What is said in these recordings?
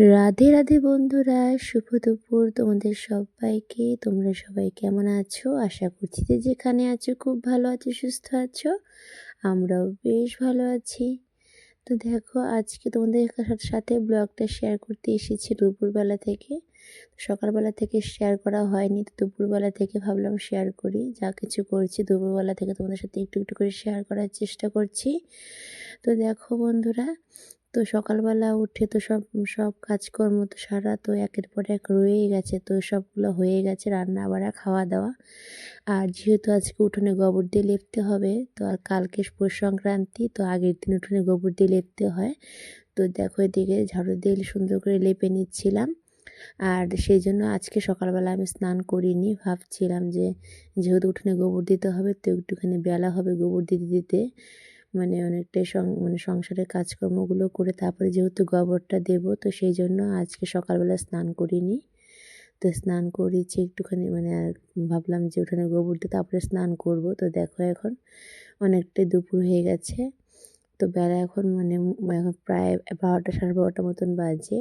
রাধে রাধে বন্ধুরা, শুভ দুপুর তোমাদের সবাইকে। তোমরা সবাই কেমন আছো? আশা করছি যে যেখানে আছো খুব ভালো আছো, সুস্থ আছো। আমরাও বেশ ভালো আছি। তো দেখো, আজকে তোমাদের সাথে ব্লগটা শেয়ার করতে এসেছি দুপুরবেলা থেকে। সকালবেলা থেকে শেয়ার করা হয়নি, তো দুপুরবেলা থেকে ভাবলাম শেয়ার করি। যা কিছু করছি দুপুরবেলা থেকে তোমাদের সাথে একটু একটু করে শেয়ার করার চেষ্টা করছি। তো দেখো বন্ধুরা তো সকালবেলা উঠে তো সব সব কাজকর্ম তো সারা, তো একের পর এক রয়েই গেছে, তো সবগুলো হয়ে গেছে রান্না বাড়া, খাওয়া দাওয়া। আর যেহেতু আজকে উঠোনে গোবর দিয়ে লেপতে হবে, তো আর কালকে পৌষ সংক্রান্তি, তো আগের দিন উঠোনে গোবর দিয়ে লেপতে হয়। তো দেখো এদিকে ঝাড়ু দিয়ে সুন্দর করে লেপে নিচ্ছিলাম। আর সেই জন্য আজকে সকালবেলা আমি স্নান করিনি, ভাবছিলাম যে যেহেতু উঠোনে গোবর দিতে হবে, তো একটুখানি বেলা হবে গোবর দিতে দিতে। মানে অনেকটাই মানে সংসারের কাজকর্মগুলো করে তারপরে যেহেতু গোবরটা দেব, তো সেই জন্য আজকে সকালবেলা স্নান করিনি। তো স্নান করেছি একটুখানি মানে ভাবলাম যে ওখানে গোবর দিয়ে তারপরে স্নান করব। তো দেখো এখন অনেকটাই দুপুর হয়ে গেছে। তো বেলা এখন মানে এখন প্রায় বারোটা, সাড়ে বারোটা মতন বাজে।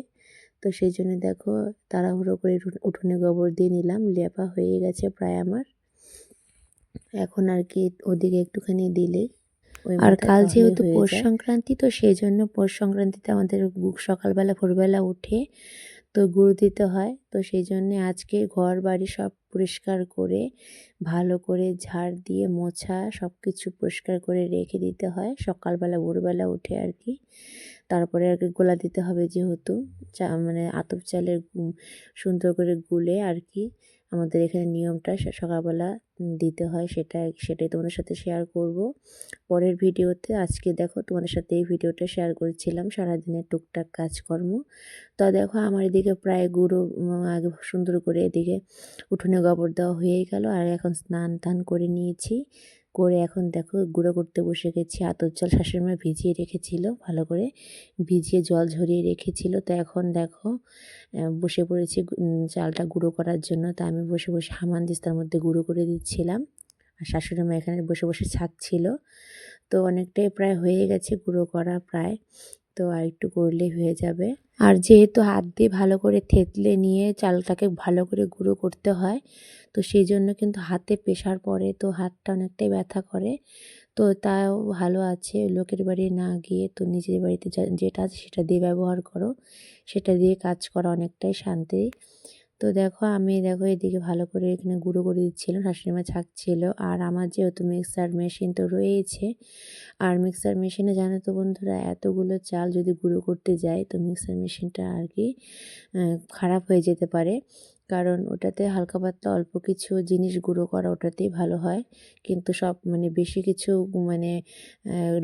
তো সেই জন্য দেখো তাড়াহুড়ো করে উঠোনে গোবর দিয়ে নিলাম, লেপা হয়ে গেছে প্রায় আমার। এখন আর কি ওদিকে একটুখানি দিলে আর কাল যেহেতু পৌষ সংক্রান্তি তো সেই জন্য পৌষ সংক্রান্তিতে আমাদের সকালবেলা ভোরবেলা উঠে তো গুঁড়ো দিতে হয়। তো সেই জন্যে আজকে ঘর বাড়ি সব পরিষ্কার করে ভালো করে ঝাড় দিয়ে মোছা সব কিছু পরিষ্কার করে রেখে দিতে হয়। সকালবেলা ভোরবেলা উঠে আর কি। তারপরে আর কি গোলা দিতে হবে যেহেতু। চা মানে আতপ চালের সুন্দর করে গুলে আর কি আমাদের এখানে নিয়মটা সকালবেলা দিতে হয় সেটা সেটাই তোমাদের সাথে শেয়ার করব। পরের ভিডিওতে আজকে দেখো তোমাদের সাথে এই ভিডিওটা শেয়ার করেছিলাম, সারাদিনের টুকটাক কাজকর্ম। তো দেখো আমার এদিকে প্রায় গুঁড়ো আগে সুন্দর করে এদিকে উঠোনে গোবর দেওয়া হয়ে গেল, আর এখন স্নান টান করে নিয়েছি। করে এখন দেখো গুঁড়ো করতে বসে গেছি। আতর জল শাশুড়ি মা ভিজিয়ে রেখেছিল, ভালো করে ভিজিয়ে জল ঝরিয়ে রেখেছিল। তো এখন দেখো বসে পড়েছি চালটা গুঁড়ো করার জন্য। তা আমি বসে বসে হামান দিস্তার মধ্যে গুঁড়ো করে দিচ্ছিলাম। আর শাশুড়ি মা এখানে বসে বসে ছাকছিল। তো অনেকটাই প্রায় হয়ে গেছে গুঁড়ো করা প্রায়। তো আর একটু করলেই হয়ে যাবে। আর যেহেতু হাত দিয়ে ভালো করে থেতলে নিয়ে চালটাকে ভালো করে গুঁড়ো করতে হয়, তো সেই জন্য কিন্তু হাতে পেশার পরে তো হাতটা অনেকটাই ব্যথা করে। তো তাও ভালো আছে, লোকের বাড়ি না গিয়ে তো নিজের বাড়িতে যেটা আছে সেটা দিয়ে ব্যবহার করো। সেটা দিয়ে কাজ করা অনেকটাই শান্তি। তো দেখো আমি দেখো এদিকে ভালো করে এখানে গুঁড়ো করে দিচ্ছিলাম শাশুড়িমা ছাকছিল। আর আমার যেহেতু মিক্সার মেশিন তো রয়েছে, আর মিক্সার মেশিনে জানো তো বন্ধুরা, এতগুলো চাল যদি গুঁড়ো করতে যাই, তো মিক্সার মেশিনটা আর কি খারাপ হয়ে যেতে পারে। কারণ ওটাতে হালকা পাতলা অল্প কিছু জিনিস গুঁড়ো করা ওটাতেই ভালো হয়। কিন্তু সব মানে বেশি কিছু মানে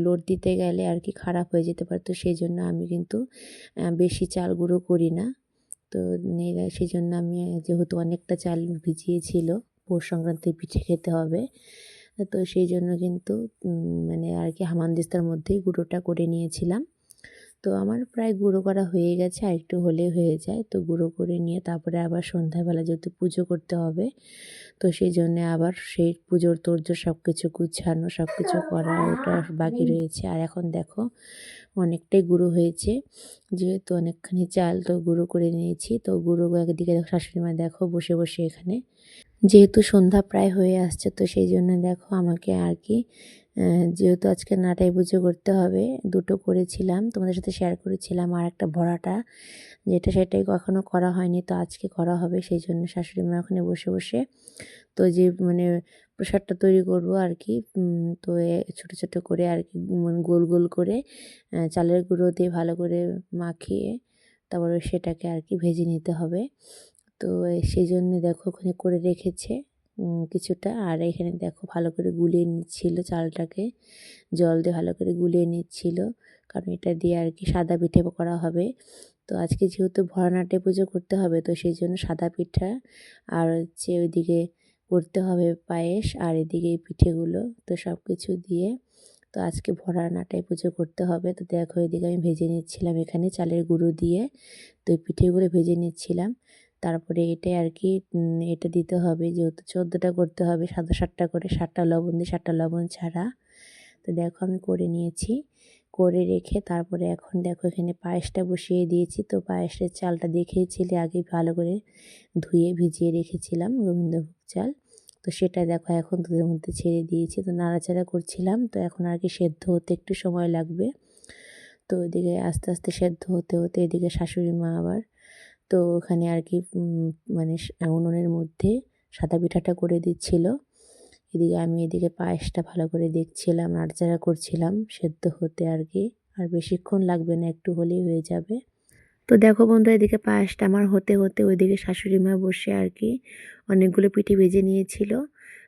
লোড দিতে গেলে আর কি খারাপ হয়ে যেতে পারে। তো সেই জন্য আমি কিন্তু বেশি চাল গুঁড়ো করি না। তো সেই জন্য আমি, যেহেতু অনেকটা চাল ভিজিয়েছিল পৌষ সংক্রান্তি পিঠে খেতে হবে। তো সেই জন্য কিন্তু মানে আর কি হামানদিস্তার মধ্যেই গুঁড়োটা করে নিয়েছিলাম। তো আমার প্রায় গুঁড়ো করা হয়ে গেছে, আর একটু হলে হয়ে যায়। তো গুঁড়ো করে নিয়ে তারপরে আবার সন্ধ্যাবেলা যেহেতু পুজো করতে হবে, তো সেই জন্যে আবার সেই পুজোর তোর্য সব কিছু গুছানো সব কিছু করা ওটা বাকি রয়েছে। আর এখন দেখো অনেকটাই গুঁড়ো হয়েছে, যেহেতু অনেকখানি চাল তো গুঁড়ো করে নিয়েছি। তো গুঁড়ো একদিকে শাশুড়ি মা দেখো বসে বসে এখানে। যেহেতু সন্ধ্যা প্রায় হয়ে আসছে, তো সেই জন্য দেখো আমাকে আর কি যেহেতু আজকে নাটাই পুজো করতে হবে, দুটো করেছিলাম, তোমাদের সাথে শেয়ার করেছিলাম আর একটা ভরাটা, যেটা সেটাই কখনো করা হয়নি, তো আজকে করা হবে, সেই জন্য শাশুড়ি মা ওখানে বসে বসে তো যে মানে প্রসাদটা তৈরি করব আর কি তো ছোট ছোট করে আর কি মানে গোল গোল করে চালের গুঁড়ো দিয়ে ভালো করে মাখিয়ে তারপরে সেটাকে আর কি ভেজে নিতে হবে, তো সেই জন্য দেখো ওখানে করে রেখেছে। কিছুটা। আর এখানে দেখো ভালো করে গুলিয়ে নিচ্ছিল চালটাকে। জল দিয়ে ভালো করে গুলিয়ে নিচ্ছিল। কারণ এটা দিয়ে আর কি সাদা পিঠে করা হবে। তো আজকে যেহেতু ভরনাটে পুজো করতে হবে, তো সেই জন্য সাদা পিঠা আর হচ্ছে ওইদিকে করতে হবে পায়েস আর এদিকে এই পিঠেগুলো। তো সব কিছু দিয়ে তো আজকে ভরা নাটাই পুজো করতে হবে। তো দেখো এদিকে আমি ভেজে নিচ্ছিলাম এখানে চালের গুঁড়ো দিয়ে। তো পিঠেগুলো ভেজে নিচ্ছিলাম। তারপরে এটাই আর কি এটা দিতে হবে যেহেতু চোদ্দোটা করতে হবে সাদা সাতটা করে, সাতটা লবণ দিয়ে সাতটা লবণ ছাড়া। তো দেখো আমি করে নিয়েছি, করে রেখে তারপরে এখন দেখো এখানে পায়েসটা বসিয়ে দিয়েছি। তো পায়েসের চালটা দেখিয়েছিলে আগে ভালো করে ধুয়ে ভিজিয়ে রেখেছিলাম গোবিন্দভোগ চাল। তো সেটা দেখো এখন দুধের মধ্যে ছেড়ে দিয়েছি। তো নাড়াচাড়া করছিলাম, তো এখন আর কি সেদ্ধ হতে একটু সময় লাগবে। তো এদিকে আস্তে আস্তে সেদ্ধ হতে হতে এদিকে শাশুড়ি মা আবার তো ওখানে আর কি মানে উনুনের মধ্যে সাদা পিঠাটা করে দিচ্ছিল। এদিকে আমি এদিকে পায়েসটা ভালো করে দেখছিলাম, নাড়াচাড়া করছিলাম, সেদ্ধ হতে আর কি। আর বেশিক্ষণ লাগবে না, একটু হলেই হয়ে যাবে। তো দেখো বন্ধু, এদিকে পায়েসটা আমার হতে হতে ওইদিকে শাশুড়ি মা বসে আর কি অনেকগুলো পিঠে ভেজে নিয়েছিল।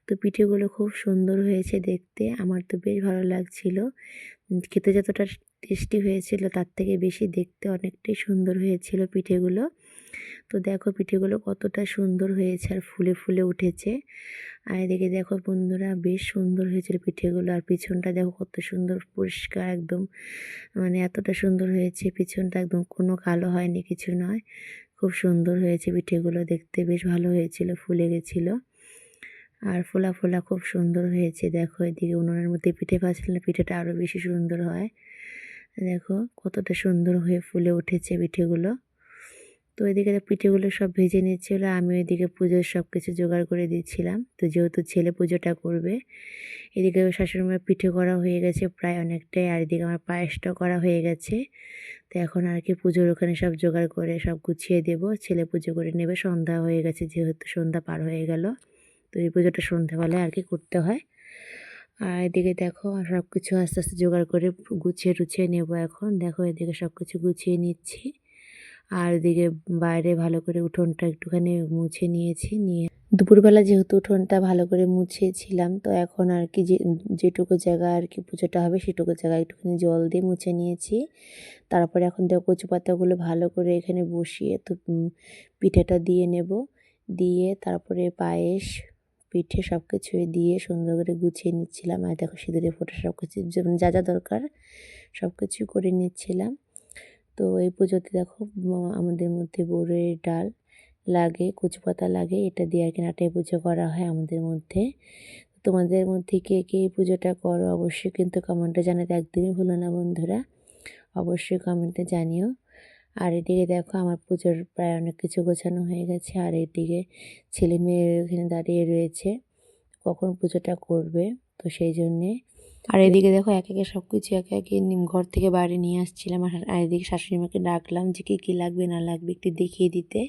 তো পিঠেগুলো খুব সুন্দর হয়েছে দেখতে, আমার তো বেশ ভালো লাগছিল। খেতে যতটা টেস্টি হয়েছিল তার থেকে বেশি দেখতে অনেকটাই সুন্দর হয়েছিল পিঠেগুলো। তো দেখো পিঠেগুলো কতটা সুন্দর হয়েছে আর ফুলে ফুলে উঠেছে। আর এদিকে দেখো বন্ধুরা বেশ সুন্দর হয়েছিল পিঠেগুলো আর পিছনটা দেখো কত সুন্দর পরিষ্কার একদম। মানে এতটা সুন্দর হয়েছে, পিছনটা একদম কোনো কালো হয়নি, কিছু নয়। খুব সুন্দর হয়েছে পিঠেগুলো, দেখতে বেশ ভালো হয়েছিল, ফুলে গেছিল। আর ফোলা ফোলা খুব সুন্দর হয়েছে, দেখো এদিকে উনুনের মধ্যে পিঠে ভাজলে পিঠেটা আরও বেশি সুন্দর হয়। দেখো কতটা সুন্দর হয়ে ফুলে উঠেছে পিঠেগুলো। তো এদিকে পিঠেগুলো সব ভেজে নিচ্ছিল, আমি ওইদিকে পুজোর সব কিছু জোগাড় করে দিচ্ছিলাম। তো যেহেতু ছেলে পুজোটা করবে, এদিকে শাশুড়িমার পিঠে করা হয়ে গেছে প্রায় অনেকটাই, আর এদিকে আমার পায়েসটা করা হয়ে গেছে। তো এখন আর কি পুজোর ওখানে সব জোগাড় করে সব গুছিয়ে দেব, ছেলে পুজো করে নেবে, সন্ধ্যা হয়ে গেছে যেহেতু সন্ধ্যা পার হয়ে গেল। তো এই পুজোটা সন্ধ্যাবেলায় আর কি করতে হয়। আর এদিকে দেখো সব কিছু আস্তে আস্তে জোগাড় করে গুছিয়ে টুছিয়ে নেব এখন। দেখো এদিকে সব কিছু গুছিয়ে নিচ্ছি। আর এদিকে বাইরে ভালো করে উঠোনটা একটুখানি মুছে নিয়েছি, নিয়ে দুপুরবেলা যেহেতু উঠোনটা ভালো করে মুছেছিলাম, তো এখন আর কি যে, যেটুকু জায়গা আর কি পুজোটা হবে সেটুকু জায়গায় একটুখানি জল দিয়ে মুছে নিয়েছি। তারপরে এখন দেখো কচু পাতাগুলো ভালো করে এখানে বসিয়ে তো পিঠেটা দিয়ে নেব। দিয়ে তারপরে পায়েস, পিঠে সব কিছুই দিয়ে সুন্দর করে গুছিয়ে নিচ্ছিলাম। আর দেখো সিঁদুরে ফোটা সব কিছু যা যা দরকার সব কিছুই করে নিচ্ছিলাম। তো এই পুজোতে দেখো আমাদের মধ্যে বড়ের ডাল লাগে, কচু পাতা লাগে, এটা দিয়ে আর কি নাটাই পুজো করা হয় আমাদের মধ্যে। তোমাদের মধ্যে কে কে এই পুজোটা করো অবশ্যই কিন্তু কমেন্টে জানাতে একদমই ভুলো না বন্ধুরা, অবশ্যই কমেন্টে জানিও। আর এদিকে দেখো আমার পুজোর প্রায় অনেক কিছু গোছানো হয়ে গেছে, আর এদিকে ছেলে মেয়ে এখানে দাঁড়িয়ে রয়েছে, কখন পুজোটা করবে, তো সেই জন্যে আর এদিকে দেখো এক একে সব কিছু একে একে ঘর থেকে বাইরে নিয়ে আসছিলাম। আর এদিকে শাশুড়ি মাকে ডাকলাম যে কী কী লাগবে, না লাগবে একটু দেখিয়ে দিতে।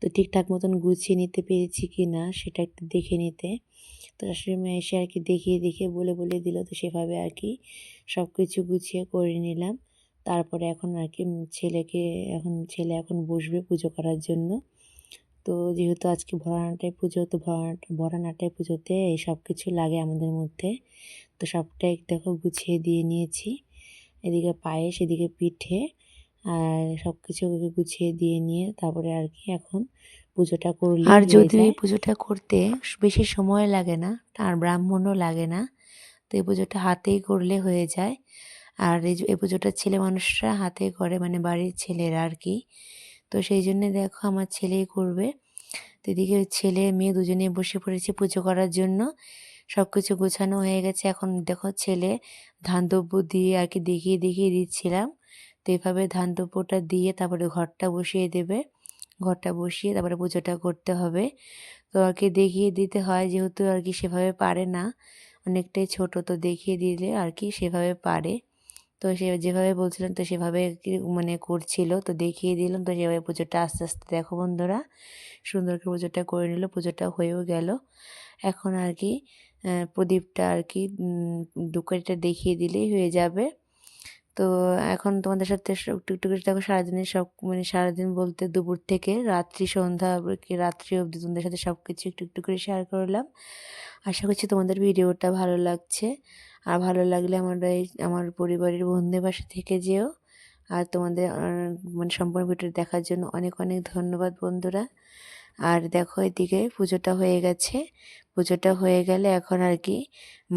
তো ঠিকঠাক মতন গুছিয়ে নিতে পেরেছি কি না, সেটা একটু দেখে নিতে। তো শাশুড়ি মা এসে আর কি দেখিয়ে দেখিয়ে বলে বলে দিল, তো সেভাবে আর কি সব কিছু গুছিয়ে করে নিলাম। তারপরে এখন আর কি ছেলেকে, এখন ছেলে এখন বসবে পুজো করার জন্য। তো যেহেতু আজকে ভরানাটাই পুজো তো ভরানাটাই পুজোতে এই সব কিছু লাগে আমাদের মধ্যে। তো সবটাই দেখো গুছিয়ে দিয়ে নিয়েছি। এদিকে পায়েস এদিকে পিঠে আর সব কিছু গুছিয়ে দিয়ে নিয়ে তারপরে আর কি এখন পুজোটা করলে আর যদি এই পুজোটা করতে বেশি সময় লাগে না আর ব্রাহ্মণও লাগে না তো এই পুজোটা হাতেই করলে হয়ে যায়। আর এই এই পুজোটা ছেলে মানুষরা হাতে করে মানে বাড়ির ছেলেরা আর কি। তো সেই জন্যে দেখো আমার ছেলেই করবে। তো এদিকে ছেলে, মেয়ে দুজনে বসে পড়েছে পুজো করার জন্য। সব কিছু গোছানো হয়ে গেছে। এখন দেখো ছেলে ধান দ্রব্য দিয়ে আর কি দেখিয়ে দেখিয়ে দিচ্ছিলাম। তো এভাবে ধান দ্রব্যটা দিয়ে তারপরে ঘরটা বসিয়ে দেবে। ঘরটা বসিয়ে তারপরে পুজোটা করতে হবে। তো আর কি দেখিয়ে দিতে হয়, যেহেতু আর কি সেভাবে পারে না। অনেকটাই ছোট তো দেখিয়ে দিলে আর কি সেভাবে পারে। তো সে যেভাবে বলছিলেন, তো সেভাবে মানে করছিল, তো দেখিয়ে দিলাম। তো সেভাবে পুজোটা আস্তে আস্তে দেখো বন্ধুরা, সুন্দর করে পুজোটা করে নিল, পুজোটা হয়েও গেল। এখন আর কি প্রদীপটা আর কি দুকারিটা দেখিয়ে দিলেই হয়ে যাবে। তো এখন তোমাদের সাথে টুকটুক দেখো, সারাদিনের সব মানে সারাদিন বলতে দুপুর থেকে রাত্রি, সন্ধ্যা, কি রাত্রি অবধি তোমাদের সাথে সব কিছু একটু একটু করে শেয়ার করলাম। আশা করছি তোমাদের ভিডিওটা ভালো লাগছে। আর ভালো লাগলে আমার এই, আমার পরিবারের বন্ধুদের বাসা থেকে যেও। আর তোমাদের মানে সম্পূর্ণ ভিডিও দেখার জন্য অনেক অনেক ধন্যবাদ বন্ধুরা। আর দেখো এদিকে পুজোটা হয়ে গেছে। পুজোটা হয়ে গেলে এখন আর কি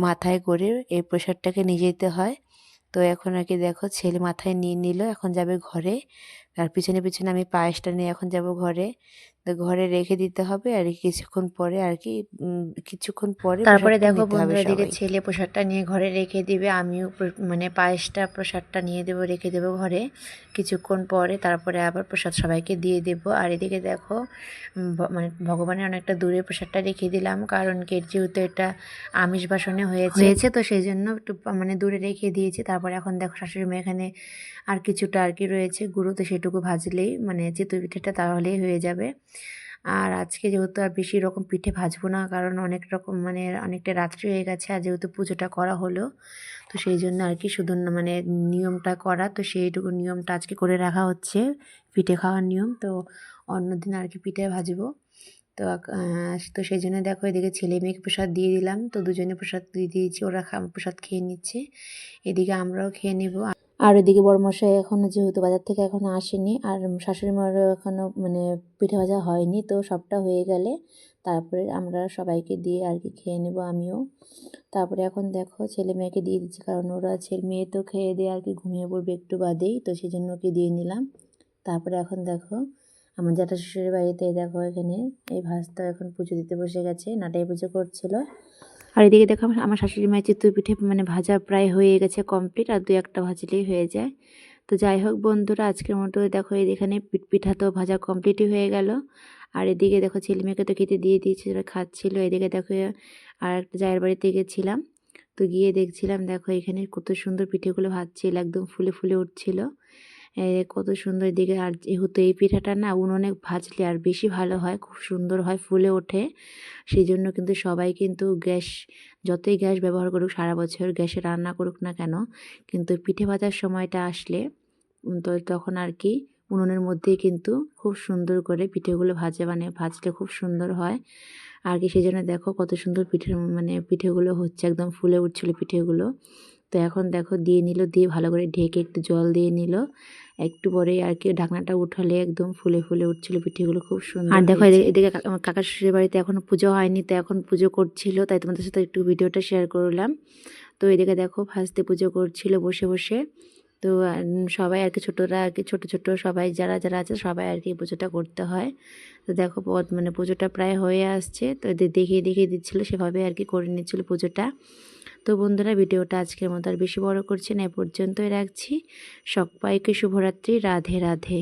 মাথায় করে এই প্রসাদটাকে নিয়ে যেতে হয়। তো এখন আর কি দেখো ছেলে মাথায় নিয়ে নিল, এখন যাবে ঘরে। আর পিছনে পিছনে আমি পায়েসটা নিয়ে এখন যাব ঘরে। তো ঘরে রেখে দিতে হবে আর কিছুক্ষণ পরে আর কি কিছুক্ষণ পরে তারপরে দেখো বন্ধুরা দিকে ছেলে প্রসাদটা নিয়ে ঘরে রেখে দিবে আমিও মানে পায়েসটা প্রসাদটা নিয়ে দেবো রেখে দেবো ঘরে। কিছুক্ষণ পরে তারপরে আবার প্রসাদ সবাইকে দিয়ে দেব। আর এদিকে দেখো মানে ভগবানের অনেকটা দূরে প্রসাদটা রেখে দিলাম কারণ কি যেহেতু এটা আমিষ বাসনে হয়েছে। হয়েছে তো সেই জন্য একটু মানে দূরে রেখে দিয়েছি। তারপরে এখন দেখো শাশুড়ি মেয়ে এখানে আর কিছুটা আর কি রয়েছে গুঁড়ো তো সেটুকু ভাজলেই মানে চিতই পিঠেটা তাহলেই হয়ে যাবে। আর আজকে যেহেতু আর বেশি রকম পিঠে ভাজবো না, কারণ অনেক রকম মানে অনেকটা রাত্রি হয়ে গেছে আর যেহেতু পুজোটা করা হলো, তো সেই জন্য আর কি শুধু মানে নিয়মটা করা, তো সেইটুকু নিয়মটা আজকে করে রাখা হচ্ছে, পিঠে খাওয়ার নিয়ম, তো অন্যদিন আর কি পিঠে ভাজবো। তো তো সেই জন্য দেখো এদিকে ছেলে মেয়েকে প্রসাদ দিয়ে দিলাম, তো দুজনে প্রসাদ দিয়ে দিয়েছি, ওরা প্রসাদ খেয়ে নিচ্ছে, এদিকে আমরাও খেয়ে নেব। আর ওইদিকে বড়মশাই এখনও যেহেতু বাজার থেকে এখনও আসেনি, আর শাশুড়ি মারও এখনও মানে পিঠে ভাজা হয়নি, তো সবটা হয়ে গেলে তারপরে আমরা সবাইকে দিয়ে আর কি খেয়ে নেব আমিও। তারপরে এখন দেখো ছেলে মেয়েকে দিয়ে দিচ্ছি, কারণ ওরা ছেলে মেয়ে তো খেয়ে দিয়ে আর কি ঘুমিয়ে পড়বে একটু বাদেই, তো সেই জন্য ওকে দিয়ে নিলাম। তারপরে এখন দেখো আমার জ্যাঠা শ্বশুরের বাড়িতে দেখো এখানে এই ভাস্তা এখন পুজো দিতে বসে গেছে, নাটাই পুজো করছিল। আর এদিকে দেখো আমার- শাশুড়ি মায়ের চিতই পিঠে মানে ভাজা প্রায় হয়ে গেছে কমপ্লিট আর দু একটা ভাজলেই হয়ে যায়। তো যাই হোক বন্ধুরা, আজকের মতো দেখো এখানে পিঠ- তো ভাজা কমপ্লিটই হয়ে গেল। আর এদিকে দেখো ছেলে মেয়েকে তো খেতে দিয়ে দিয়েছি, ওরা খাচ্ছিল। এদিকে দেখো আর একটা জায়ের বাড়িতে গেছিলাম। তো গিয়ে দেখছিলাম দেখো এখানে কত সুন্দর পিঠেগুলো ভাজছিল, একদম ফুলে ফুলে উঠছিল। কত সুন্দর এদিকে আর যেহেতু এই পিঠাটা না উনুনে ভাজলে আর বেশি ভালো হয়, খুব সুন্দর হয়, ফুলে ওঠে। সেই জন্য কিন্তু সবাই কিন্তু গ্যাস, যতই গ্যাস ব্যবহার করুক, সারা বছর গ্যাসে রান্না করুক না কেন, কিন্তু পিঠে ভাজার সময়টা আসলে তো তখন আর কি উনুনের মধ্যেই কিন্তু খুব সুন্দর করে পিঠেগুলো ভাজে মানে ভাজলে খুব সুন্দর হয়। আর কি সেই জন্য দেখো কত সুন্দর পিঠের মানে পিঠেগুলো হচ্ছে, একদম ফুলে উঠছিল পিঠেগুলো। তো এখন দেখো দিয়ে নিল দিয়ে ভালো করে ঢেকে একটু জল দিয়ে নিল। একটু পরে আর কি ঢাকনাটা উঠালে একদম ফুলে ফুলে উঠছিল পিঠেগুলো খুব সুন্দর আর দেখো এদিকে এদিকে কা- আমার কাকার শ্বশুরের বাড়িতে এখনও পুজো হয়নি তো এখন পুজো করছিল তাই তোমাদের সাথে একটু ভিডিওটা শেয়ার করলাম। তো এদিকে দেখো ফার্স্টে পুজো করছিল বসে বসে। তো সবাই আর কি ছোটোরা আর কি ছোটো ছোটো সবাই যারা যারা আছে সবাই আর কি পুজোটা করতে হয়। তো দেখো পদ মানে পুজোটা প্রায় হয়ে আসছে তো এদের দেখিয়ে দেখিয়ে দিচ্ছিল সেভাবে আর কি করে নিচ্ছিল পুজোটা। তো বন্ধুরা, ভিডিওটা আজকের মতো আর বেশি বড় করছি না, এ পর্যন্তই রাখছি। সবাইকে শুভরাত্রি, রাধে রাধে।